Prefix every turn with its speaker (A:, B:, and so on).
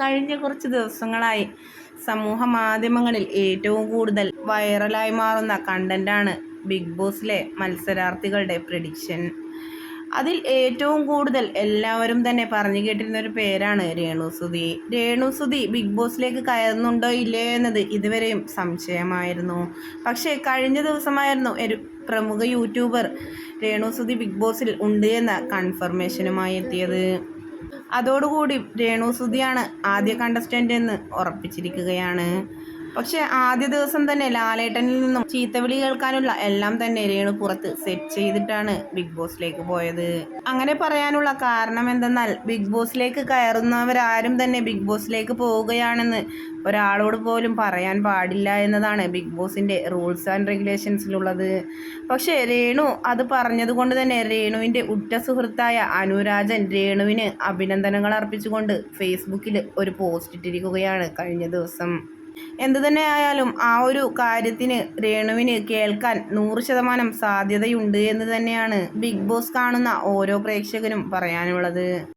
A: കഴിഞ്ഞ കുറച്ച് ദിവസങ്ങളായി സമൂഹ മാധ്യമങ്ങളിൽ ഏറ്റവും കൂടുതൽ വൈറലായി മാറുന്ന കണ്ടന്റാണ് ബിഗ് ബോസിലെ മത്സരാർത്ഥികളുടെ പ്രഡിക്ഷൻ അതിൽ ഏറ്റവും കൂടുതൽ എല്ലാവരും തന്നെ പറഞ്ഞു കേട്ടിരുന്ന ഒരു പേരാണ് രേണുസുതി രേണുസുതി ബിഗ് ബോസിലേക്ക് കയറുന്നുണ്ടോ ഇല്ലേ എന്നത് ഇതുവരെയും സംശയമായിരുന്നു. പക്ഷേ കഴിഞ്ഞ ദിവസമായിരുന്നു ഒരു പ്രമുഖ യൂട്യൂബർ രേണുസുതി ബിഗ് ബോസിൽ ഉണ്ട് എന്ന കൺഫർമേഷനുമായി എത്തിയത്. അതോടുകൂടി രേണു സുധിയാണ് ആദ്യ കണ്ടസ്റ്റന്റ് എന്ന് ഉറപ്പിച്ചിരിക്കുകയാണ്. പക്ഷെ ആദ്യ ദിവസം തന്നെ ലാലേട്ടനിൽ നിന്നും ചീത്തവിളി കേൾക്കാനുള്ള എല്ലാം തന്നെ രേണു പുറത്ത് സെറ്റ് ചെയ്തിട്ടാണ് ബിഗ് ബോസിലേക്ക് പോയത്. അങ്ങനെ പറയാനുള്ള കാരണം എന്തെന്നാൽ ബിഗ് ബോസിലേക്ക് കയറുന്നവരാരും തന്നെ ബിഗ് ബോസിലേക്ക് പോവുകയാണെന്ന് ഒരാളോട് പോലും പറയാൻ പാടില്ല എന്നതാണ് ബിഗ് ബോസിന്റെ റൂൾസ് ആൻഡ് റെഗുലേഷൻസിലുള്ളത് പക്ഷേ രേണു അത് പറഞ്ഞതുകൊണ്ട് തന്നെ രേണുവിന്റെ ഉറ്റ സുഹൃത്തായ അനുരാജൻ രേണുവിന് അഭിനന്ദനങ്ങൾ അർപ്പിച്ചുകൊണ്ട് ഫേസ്ബുക്കിൽ ഒരു പോസ്റ്റ് ഇട്ടിരിക്കുകയാണ് കഴിഞ്ഞ ദിവസം. എന്തു തന്നെ ആയാലും ആ ഒരു കാര്യത്തിന് രേണുവിന് കേൾക്കാൻ നൂറ് ശതമാനം സാധ്യതയുണ്ട് എന്ന് തന്നെയാണ് ബിഗ് ബോസ് കാണുന്ന ഓരോ പ്രേക്ഷകനും പറയാനുള്ളത്.